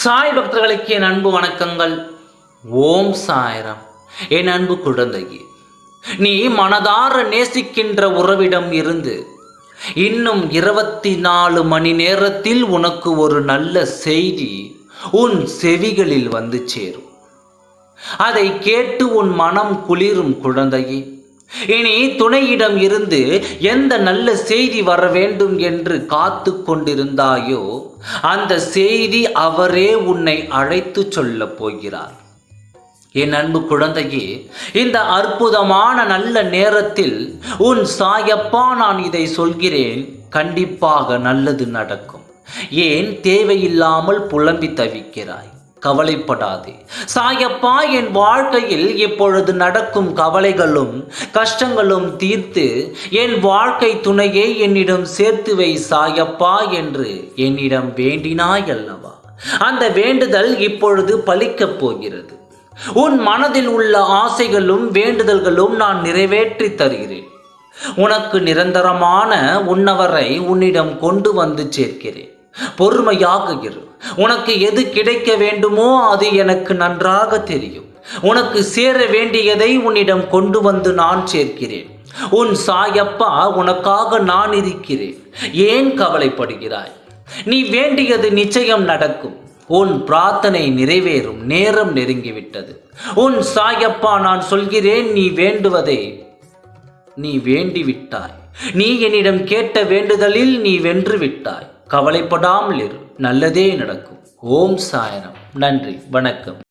சாய் பக்தர்களுக்கு என் அன்பு வணக்கங்கள். ஓம் சாயரம். என் அன்பு குழந்தையே நீ மனதார நேசிக்கின்ற உறவிடம் இருந்து இன்னும் இருபத்தி நாலு மணி நேரத்தில் உனக்கு ஒரு நல்ல செய்தி உன் செவிகளில் வந்து சேரும். அதை கேட்டு உன் மனம் குளிரும் குழந்தையே இனி துணையிடம் இருந்து எந்த நல்ல செய்தி வர வேண்டும் என்று காத்து கொண்டிருந்தாயோ அந்த செய்தி அவரே உன்னை அழைத்து சொல்லப் போகிறார். என் அன்பு குழந்தையே இந்த அற்புதமான நல்ல நேரத்தில் உன் சாயப்பா நான் இதை சொல்கிறேன். கண்டிப்பாக நல்லது நடக்கும். ஏன் தேவையில்லாமல் புலம்பி தவிக்கிறாய்? கவலைப்படாதே. சாயப்பா என் வாழ்க்கையில் இப்பொழுது நடக்கும் கவலைகளும் கஷ்டங்களும் தீர்த்து என் வாழ்க்கை துணையை என்னிடம் சேர்த்து வை சாயப்பா என்று என்னிடம் வேண்டினாய் அல்லவா அந்த வேண்டுதல் இப்பொழுது பலிக்கப் போகிறது. உன் மனதில் உள்ள ஆசைகளும் வேண்டுதல்களும் நான் நிறைவேற்றி தருகிறேன். உனக்கு நிரந்தரமான உன்னவரை உன்னிடம் கொண்டு வந்து சேர்க்கிறேன். பொறுமையாக இரு. உனக்கு எது கிடைக்க வேண்டுமோ அது எனக்கு நன்றாக தெரியும். உனக்கு சேர வேண்டியதை உன்னிடம் கொண்டு வந்து நான் சேர்க்கிறேன். உன் சாயப்பா உனக்காக நான் இருக்கிறேன். ஏன் கவலைப்படுகிறாய்? நீ வேண்டியது நிச்சயம் நடக்கும். உன் பிரார்த்தனை நிறைவேறும். நேரம் நெருங்கிவிட்டது. உன் சாயப்பா நான் சொல்கிறேன் நீ வேண்டுவதை நீ வேண்டிவிட்டாய். நீ என்னிடம் கேட்ட வேண்டுதலில் நீ வென்று விட்டாய். கவலைப்படாமல் இரு நல்லதே நடக்கும். ஓம் சாயனம். நன்றி. வணக்கம்.